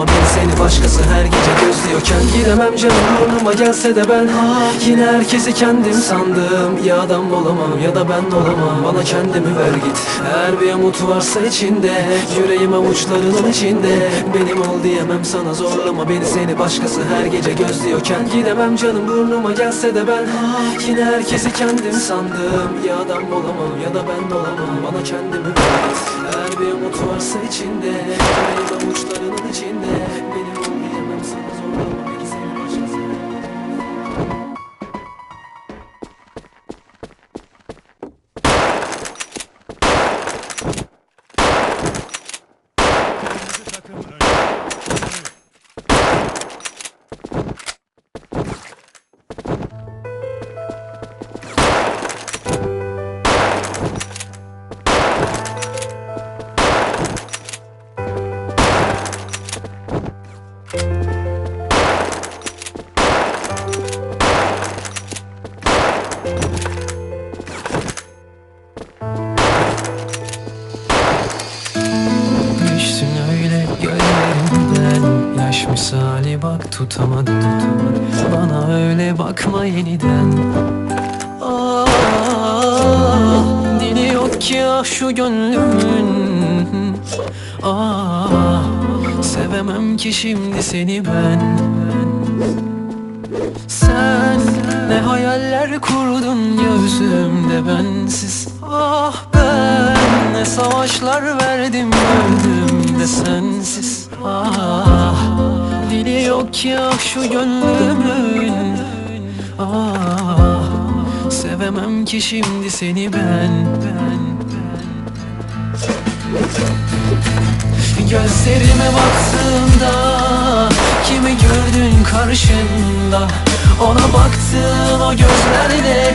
Zorlama beni seni başkası her gece gözlüyorken Gidemem canım burnuma gelse de ben Yine herkesi kendim sandım. Ya adam olamam ya da ben olamam. Bana kendimi ver git. Eğer bir umut varsa içinde Yüreğim avuçlarının içinde. Benim ol diyemem sana zorlama beni. Seni başkası her gece gözlüyorken Gidemem canım burnuma gelse de ben Yine herkesi kendim sandım. Ya adam olamam ya da ben olamam. Bana kendimi ver git. Eğer bir umut varsa içinde Yaş misali bak tutamadım Bana öyle bakma yeniden. Ah, dili yok ki ah şu gönlümün. Ah, sevemem ki şimdi seni ben. Sen ne hayaller kurdun gözümde bensiz. Ah ben ne savaşlar verdim öldüm de sensiz ki ah şu gönlümün. Ah sevemem ki şimdi seni ben. Ben Gözlerime baktığında Kimi gördün karşında? Ona baktığın o gözlerle